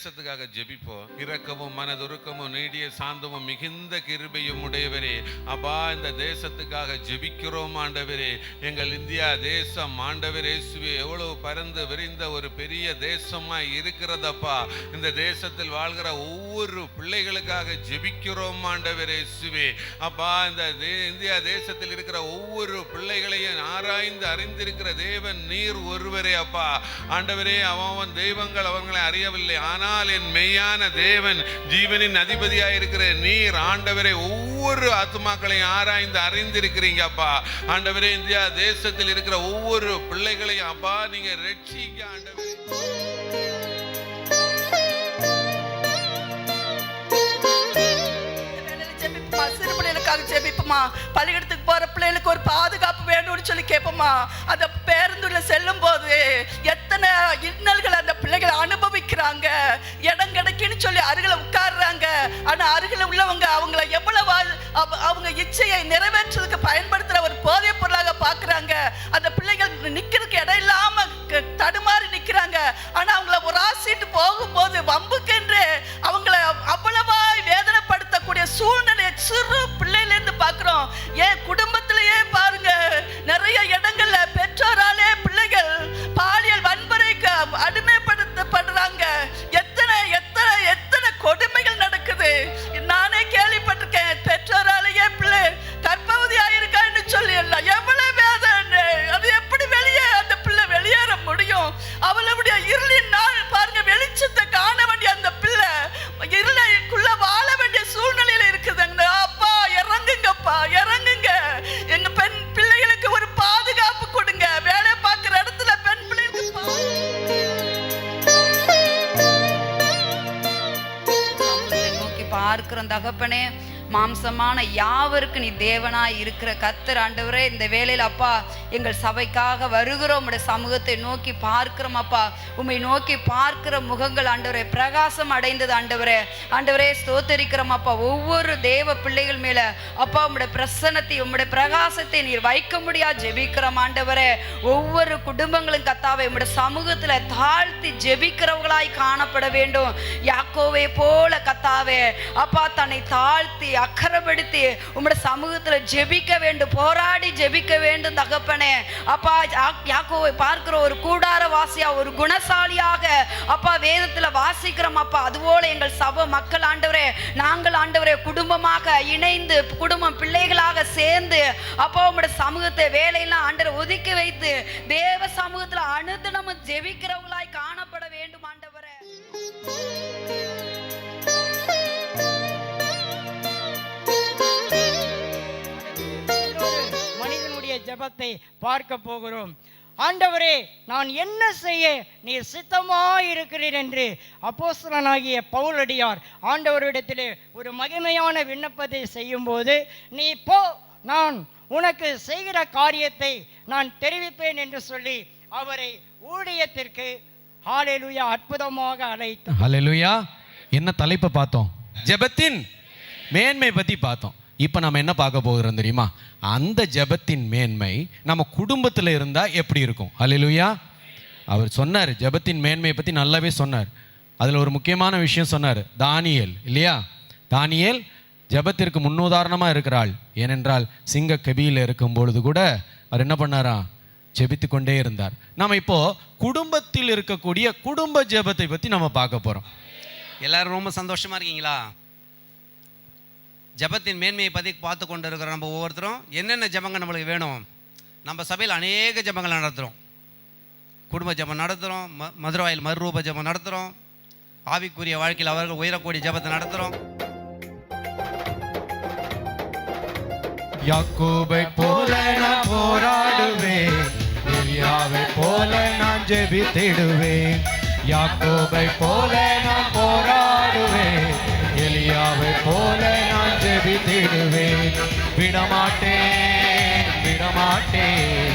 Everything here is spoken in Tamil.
தேசத்துக்காக ஜெபிப்போம் இரக்கமும் மனதுருக்கமும் நீடிய சாந்தமும் மிகுந்த கிருபையும் உடையவரே. அப்பா இந்த தேசத்துக்காக ஜெபிக்கிறோம் ஆண்டவரே. எங்கள் இந்தியா தேசம் ஆண்டவரே இயேசுவே எவ்வளவு பரந்து விரிந்த ஒரு பெரிய தேசமாய் இருக்கிறதப்பா. இந்த தேசத்தில் வாழ்கிற ஒவ்வொரு பிள்ளைகளுக்காக ஜெபிக்கிறோம் ஆண்டவரே இயேசுவே. அப்பா இந்த தே- இந்தியா தேசத்தில் இருக்கிற ஒவ்வொரு பிள்ளைகளையும் ஆராய்ந்து அறிந்திருக்கிற தேவன் நீர் ஒருவரே அப்பா. ஆண்டவரே அவன் தெய்வங்கள் அவங்களை அறியவில்லை. ஆனால் என் மெய்யான தேவன் ஜீவனின் அதிபதியாக இருக்கிற நீர் ஆண்டவரை ஒவ்வொரு ஆத்மாக்களையும் ஆராய்ந்து அறிந்திருக்கிறீங்க அப்பா. ஆண்டவரே இந்தியா தேசத்தில் இருக்கிற ஒவ்வொரு பிள்ளைகளையும் அப்பா நீங்க ரட்சிங்க ஆண்டவரே. வேலையில பிள்ளைகளுக்காக ஜெபிப்போமா பள்ளிக்கூடத்துக்கு போற பிள்ளைகளுக்கு ஒரு பாதுகாப்பு வேணும்னு சொல்லி கேட்போமா அந்த பேருந்துல செல்லும் போது எத்தனை இன்னல்கள் அந்த பிள்ளைகள் அனுபவிக்கிறாங்க இடம் கிடைக்குன்னு சொல்லி அருகில உட்கார்றாங்க. ஆனா அருகில உள்ளவங்க அவங்கள எவ்வளவு அவ- அவங்க இச்சையை நிறைவேற்றுறதுக்கு பயன்படுத்துற ஒரு போதைப் பொருளாக பாக்குறாங்க. அந்த பிள்ளைகள் நிக்கிறதுக்கு இடம் இல்லாம தடுமா தடுமாறி பாக்குறோம். என் குடும்பம் பார்க்கிறோம் தகப்பனே மாம்சமான யாவருக்கு நீ தேவனாய் இருக்கிற கத்தர் ஆண்டவரே இந்த வேலையில் அப்பா எங்கள் சபைக்காக வருகிறோம். உடைய சமூகத்தை நோக்கி பார்க்கிறோம் அப்பா. உம்மை நோக்கி பார்க்கிற முகங்கள் ஆண்டவரே பிரகாசம் அடைந்தது ஆண்டவரே. ஆண்டவரே ஸ்தோத்தரிக்கிறோம் அப்பா. ஒவ்வொரு தேவ பிள்ளைகள் மேல அப்பா உம்முடைய பிரசன்னத்தை உம்முடைய பிரகாசத்தை நீர் வைக்க முடியா? ஜெபிக்கிறோம் ஆண்டவரே. ஒவ்வொரு குடும்பங்களும் கத்தாவை உம்முடைய சமூகத்துல தாழ்த்தி ஜெபிக்கிறவர்களாய் காணப்பட வேண்டும். யாக்கோவை போல கத்தாவே. அப்பா தன்னை தாழ்த்தி அக்கறைப்படுத்தி உங்களோட சமூகத்தில் ஜெபிக்க வேண்டும் போராடி ஜெபிக்க வேண்டும் தகப்பனே. அப்பா யா- யாக்கோவை பார்க்கிற ஒரு கூடார வாசியா ஒரு குணசாலியாக அப்பா வேதத்தில் வாசிக்கிறோம் அப்பா. அதுபோல எங்கள் சப மக்கள் ஆண்டவரே நாங்கள் ஆண்டவரே குடும்பமாக இணைந்து குடும்பம் பிள்ளைகளாக சேர்ந்து அப்பா உங்களோட சமூகத்தை வேலையெல்லாம் ஆண்டரை ஒதுக்கி வைத்து தேவ சமூகத்தில் அனுதினமும் ஜெபிக்கிறவங்களாய் காணப்பட ஜெபத்தை பார்க்க போகிறோம். ஆண்டவரே நான் என்ன செய்ய நீ சித்தமாய் இருக்கிறீர் என்று அப்போஸ்தலனாகிய பவுலடியார் ஆண்டவரிடத்திலே ஒரு மகிமையான விண்ணப்பத்தை செய்யும்போது நீ போ நான் உனக்கு செய்கிற காரியத்தை நான் தெரிவிப்பேன் என்று சொல்லி அவரை ஊழியத்திற்கு ஹalleluya அற்புதமாக அழைத்தார். ஹalleluya என்ன தலைப்பை பார்த்தோம்? ஜெபத்தின் மேன்மை பற்றி பார்த்தோம். இப்போ நம்ம என்ன பார்க்க போகிறோம் தெரியுமா? அந்த ஜெபத்தின் மேன்மை நம்ம குடும்பத்தில் இருந்தால் எப்படி இருக்கும்? அலிலுயா அவர் சொன்னார் ஜெபத்தின் மேன்மையை பற்றி நல்லாவே சொன்னார். அதில் ஒரு முக்கியமான விஷயம் சொன்னார் தானியேல் இல்லையா? தானியேல் ஜெபத்திற்கு முன்னுதாரணமாக இருக்கிறாள். ஏனென்றால் சிங்க கபியில் இருக்கும் பொழுது கூட அவர் என்ன பண்ணாராம் ஜெபித்து கொண்டே இருந்தார். நம்ம இப்போது குடும்பத்தில் இருக்கக்கூடிய குடும்ப ஜெபத்தை பற்றி நம்ம பார்க்க போகிறோம் எல்லாரும் ரொம்ப சந்தோஷமா இருக்கீங்களா? ஜெபத்தின் மேன்மையை பற்றி பார்த்து கொண்டு இருக்கிற நம்ம ஒவ்வொருத்தரும் என்னென்ன ஜெபங்கள் நம்மளுக்கு வேணும்? நம்ம சபையில் அநேக ஜபங்கள் நடத்துகிறோம் குடும்ப ஜெபம் நடத்துகிறோம் ம மதுரவாயில் மறுரூப ஜெபம் நடத்துகிறோம் ஆவிக்குரிய வாழ்க்கையில் அவர்கள் உயரக்கூடிய ஜெபத்தை நடத்துகிறோம் யாக்கோபை போல நான் போராடுவேன். எலியாவை போல நான் ஜெபித்திடுவேன். யாக்கோபை போல நான் போராடுவேன். தேடுவேன். விடமாட்டேன் விடமாட்டேன்.